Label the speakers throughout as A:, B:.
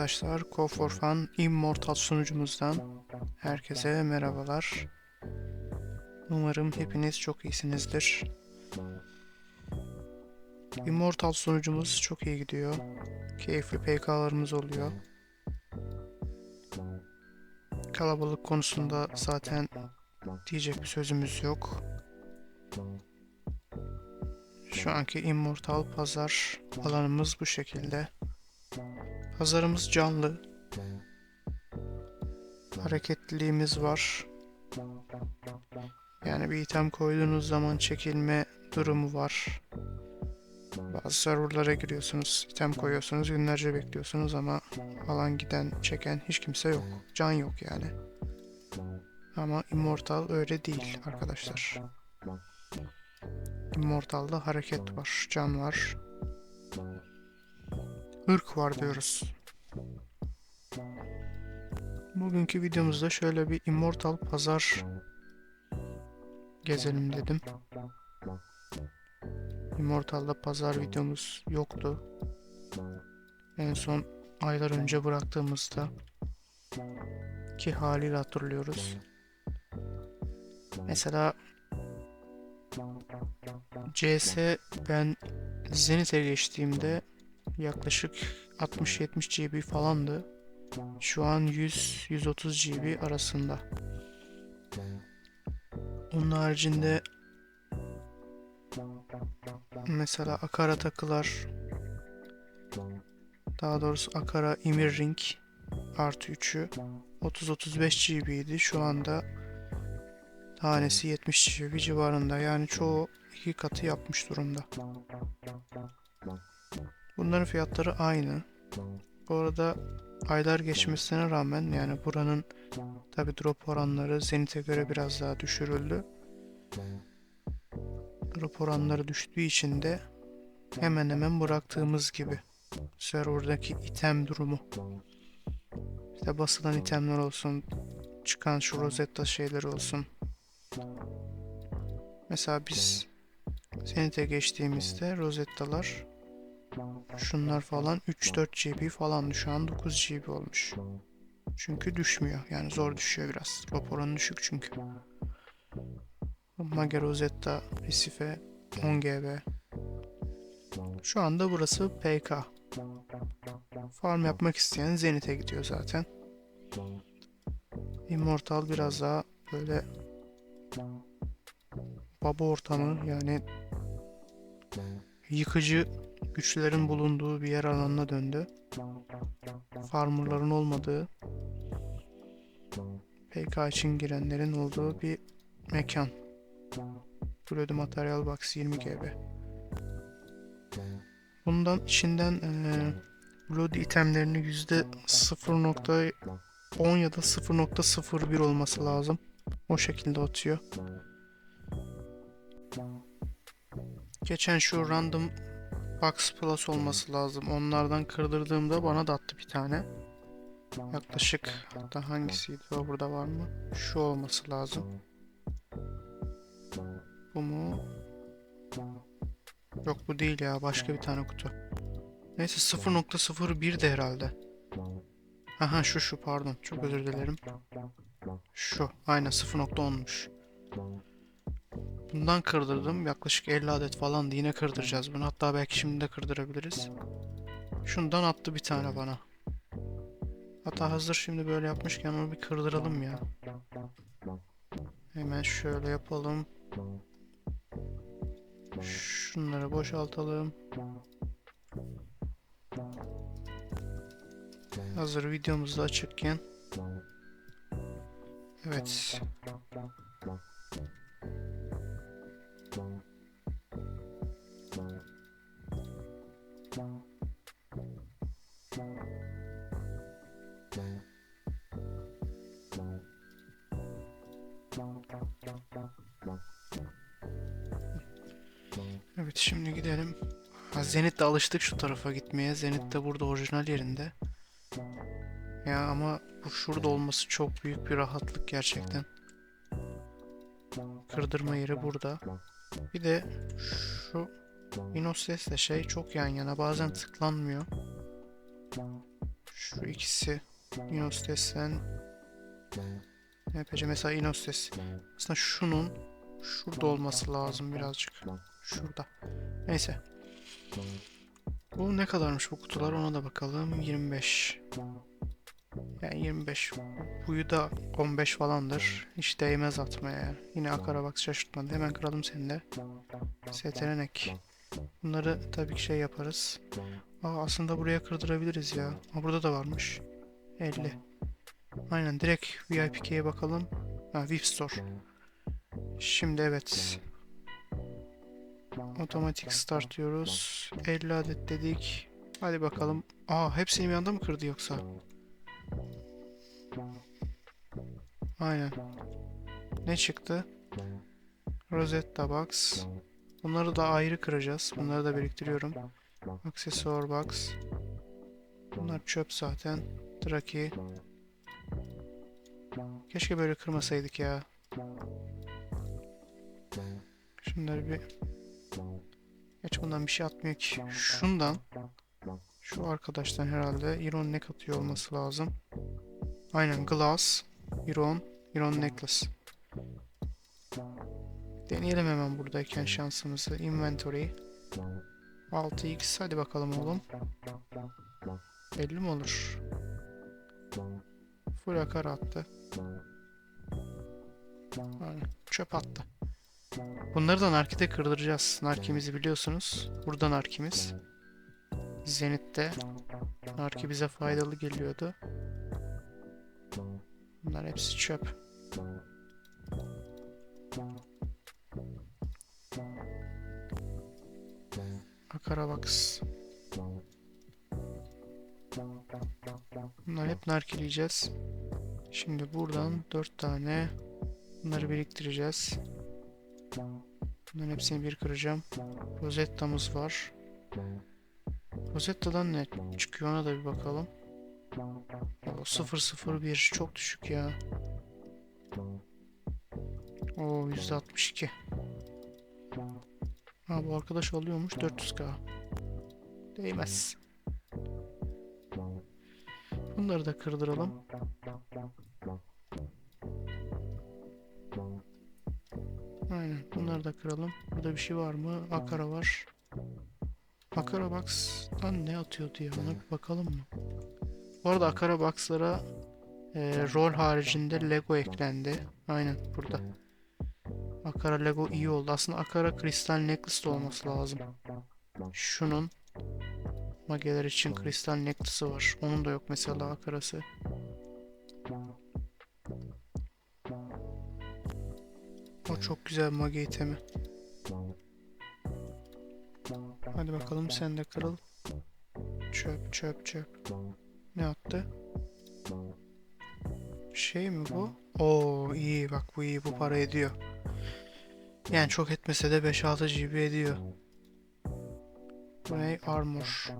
A: Arkadaşlar, Go for Fun Immortal sunucumuzdan herkese merhabalar. Umarım hepiniz çok iyisinizdir. Immortal sunucumuz çok iyi gidiyor. Keyifli PK'larımız oluyor. Kalabalık konusunda zaten diyecek bir sözümüz yok. Şu anki Immortal pazar alanımız bu şekilde. Pazarımız canlı. Hareketliliğimiz var. Yani bir item koyduğunuz zaman çekilme durumu var. Bazı serverlara giriyorsunuz, item koyuyorsunuz, günlerce bekliyorsunuz ama alan giden, çeken hiç kimse yok. Can yok yani. Ama Immortal öyle değil arkadaşlar. Immortal'da hareket var, can var. Irk var diyoruz. Bugünkü videomuzda şöyle bir Immortal pazar gezelim dedim. Immortal'da pazar videomuz yoktu. En son aylar önce bıraktığımızda ki haliyle hatırlıyoruz. Mesela CS ben Zenith'e geçtiğimde yaklaşık 60-70 GB falandı. Şu an 100-130 GB arasında. Onun haricinde mesela Akara takılar daha doğrusu Akara Emir Ring artı 3'ü 30-35 GB'ydi. Şu anda tanesi 70 GB civarında. Yani çoğu iki katı yapmış durumda. Bunların fiyatları aynı. Bu arada aylar geçmesine rağmen yani buranın tabi drop oranları Zenith'e göre biraz daha düşürüldü. Drop oranları düştüğü için de hemen hemen bıraktığımız gibi serverdaki item durumu. İşte basılan itemler olsun, çıkan şu Rosetta şeyleri olsun. Mesela biz Zenith'e geçtiğimizde Rosetta'lar Şunlar falan 3-4 GB falan şu an 9 GB olmuş. Çünkü düşmüyor. Yani zor düşüyor biraz. Drop oranı düşük çünkü. Mage Rosetta Recife 10 GB. Şu anda burası PK. Farm yapmak isteyen Zenith'e gidiyor zaten. Immortal biraz daha böyle baba ortamı yani yıkıcı güçlerin bulunduğu bir yer alanına döndü. Farmerların olmadığı, PK için girenlerin olduğu bir mekan. Bloody Material Box 20 GB. Bundan içinden e, Bloody itemlerini %0.10 ya da 0.01 olması lazım. O şekilde atıyor. Geçen şu random Box Plus olması lazım. Onlardan kırdırdığımda bana da attı bir tane. Yaklaşık hatta hangisiydi o burada var mı? Şu olması lazım. Bu mu? Yok bu değil ya başka bir tane kutu. Neyse 0.01 de herhalde. Aha şu şu pardon çok özür dilerim. Şu aynen 0.10'muş. Bundan kırdırdım. Yaklaşık 50 adet falan yine kırdıracağız bunu. Hatta belki şimdi de kırdırabiliriz. Şundan attı bir tane bana. Hatta hazır şimdi böyle yapmışken onu bir kırdıralım ya. Hemen şöyle yapalım. Şunları boşaltalım. Hazır videomuz da açıkken. Evet. Evet şimdi gidelim. Ha, Zenit'te alıştık şu tarafa gitmeye. Zenit de burada orijinal yerinde. Ya ama bu şurada olması çok büyük bir rahatlık gerçekten. Kırdırma yeri burada. Bir de şu Inoses'le şey çok yan yana bazen tıklanmıyor. Şu ikisi Inostes'ten ne yapacağım? Mesela Inostes. Aslında şunun şurada olması lazım birazcık. Şurada. Neyse. Bu ne kadarmış bu kutular ona da bakalım. 25. Yani 25. Buyu da 15 falandır. Hiç değmez atmaya yani. Yine Akara bak şaşırtmadı. Hemen kıralım seni de. Seterenek. Bunları tabii ki şey yaparız. Aa, aslında buraya kırdırabiliriz ya. Aa, burada da varmış. 50. Aynen direkt VIP'ye bakalım. Ha VIP Store. Şimdi evet. Otomatik start diyoruz. 50 adet dedik. Hadi bakalım. Aa hepsini bir anda mı kırdı yoksa? Aynen. Ne çıktı? Rosetta Box. Bunları da ayrı kıracağız. Bunları da biriktiriyorum. Aksesuar Box. Bunlar çöp zaten. Draki. Keşke böyle kırmasaydık ya. Şunları bir... Geç bundan bir şey atmıyor ki. Şundan. Şu arkadaştan herhalde Iron Neck atıyor olması lazım. Aynen Glass. Iron. Iron Necklace. Deneyelim hemen buradayken şansımızı. Inventory. 6x. Hadi bakalım oğlum. 50 mi olur? Full akar attı. Aynen. Çöp attı. Bunları da Narki'de kırdıracağız. Narki'mizi biliyorsunuz. Burada Narki'miz. Zenit'te. Narki bize faydalı geliyordu. Bunlar hepsi çöp. Akarabox. Bunları hep narkileyeceğiz. Şimdi buradan 4 tane bunları biriktireceğiz. Bunların hepsini bir kıracağım. Rosetta'mız var. Rosetta'dan ne çıkıyor ona da bir bakalım. O 001 çok düşük ya. O %62. Ha bu arkadaş alıyormuş 400k. Değmez. Bunları da kırdıralım. Aynen bunları da kıralım. Burada bir şey var mı? Akara var. Akara Box'tan ne atıyordu ya? Ona bir bakalım mı? Bu arada Akara Box'lara e, rol haricinde Lego eklendi. Aynen burada. Akara Lego iyi oldu. Aslında Akara Kristal Necklace olması lazım. Şunun Mageler için kristal necklace'ı var. Onun da yok mesela Akara'sı. O çok güzel mage itemi. Hadi bakalım sen de kırıl. Çöp çöp çöp. Ne attı? Şey mi bu? Oo iyi bak bu iyi bu para ediyor. Yani çok etmese de 5-6 GB ediyor. Bu ne? Armor.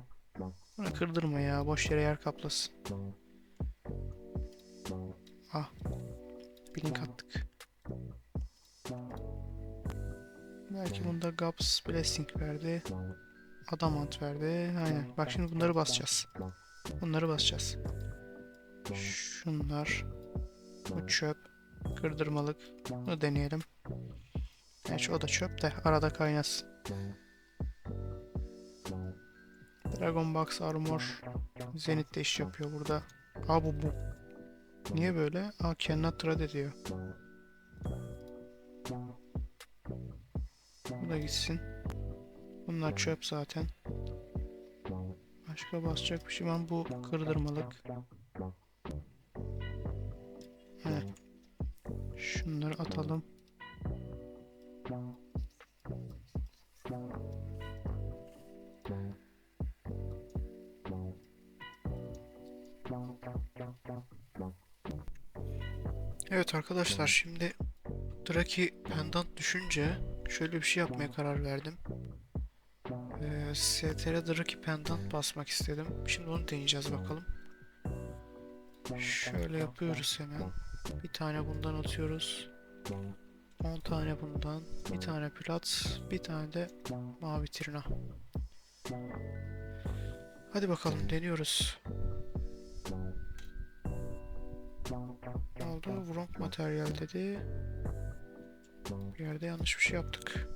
A: Bunu kırdırma ya. Boş yere yer kaplasın. Ah. Blink attık. Belki bunda Gaps Blessing verdi. Adamant verdi. Aynen. Bak şimdi bunları basacağız. Bunları basacağız. Şunlar. Bu çöp. Kırdırmalık. Bunu deneyelim. Gerçi o da çöp de arada kaynasın. Dragon Box Armor. Zenith de iş yapıyor burada. Aa bu bu. Niye böyle? Aa cannot trade ediyor. Bu da gitsin. Bunlar çöp zaten. Başka basacak bir şey var? Bu kırdırmalık. He. Şunları atalım. Evet arkadaşlar şimdi Draki pendant düşünce şöyle bir şey yapmaya karar verdim. Ee, STR Draki pendant basmak istedim. Şimdi onu deneyeceğiz bakalım. Şöyle yapıyoruz hemen. Bir tane bundan atıyoruz. 10 tane bundan. Bir tane plat. Bir tane de mavi trina. Hadi bakalım deniyoruz. Ne oldu? Wrong materyal dedi. Bir yerde yanlış bir şey yaptık.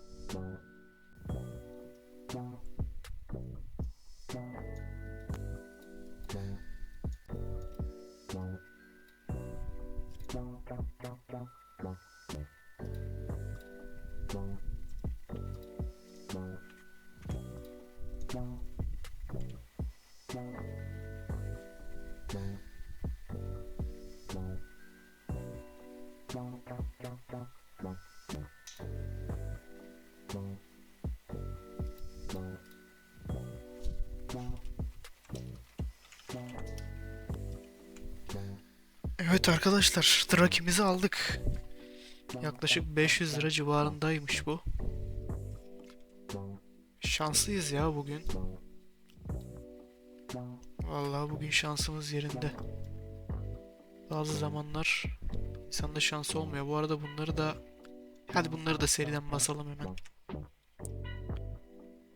A: Evet arkadaşlar, Draki'mizi aldık. Yaklaşık 500 lira civarındaymış bu. Şanslıyız ya bugün. Vallahi bugün şansımız yerinde. Bazı zamanlar insanda şansı olmuyor. Bu arada bunları da hadi bunları da seriden basalım hemen.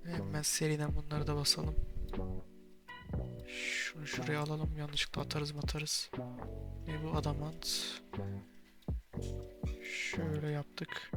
A: Hemen seriden bunları da basalım. Şunu şuraya alalım. Yanlışlıkla atarız mı atarız. Ne bu adamant? Şöyle yaptık.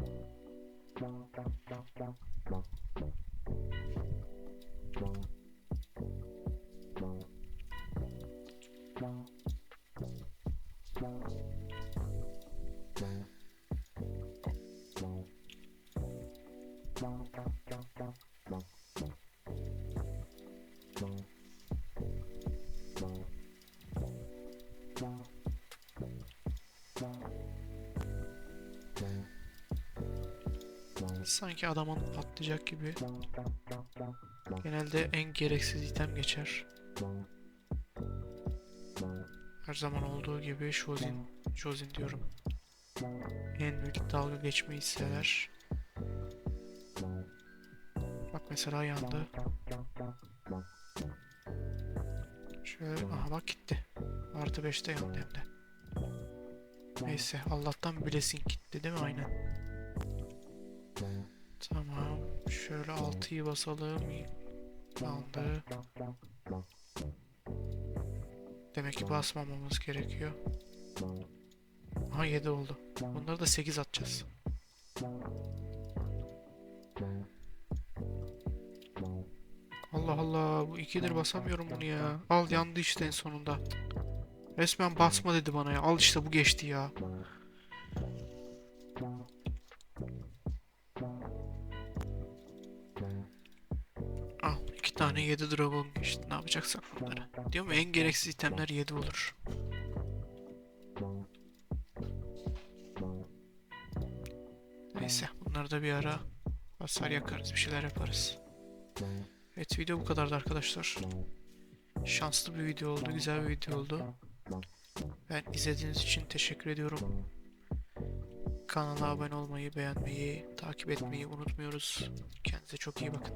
A: Sanki adamın patlayacak gibi. Genelde en gereksiz item geçer. Her zaman olduğu gibi Shozin, Shozin diyorum. En büyük dalga geçmeyi sever. Bak mesela yandı. Şöyle, aha bak gitti. Artı 5'te yandı hem de. Neyse Allah'tan bilesin gitti değil mi? Aynen. Şöyle 6'yı basalım. Yandı. Demek ki basmamamız gerekiyor. Aha 7 oldu. Bunları da 8 atacağız. Allah Allah bu ikidir basamıyorum bunu ya. Al yandı işte en sonunda. Resmen basma dedi bana ya. Al işte bu geçti ya. Tane 7 dragon geçti. Ne yapacaksak bunları. Diyor mu en gereksiz itemler 7 olur. Neyse bunları da bir ara basar yakarız bir şeyler yaparız. Evet video bu kadardı arkadaşlar. Şanslı bir video oldu, güzel bir video oldu. Ben izlediğiniz için teşekkür ediyorum. Kanala abone olmayı, beğenmeyi, takip etmeyi unutmuyoruz. Kendinize çok iyi bakın.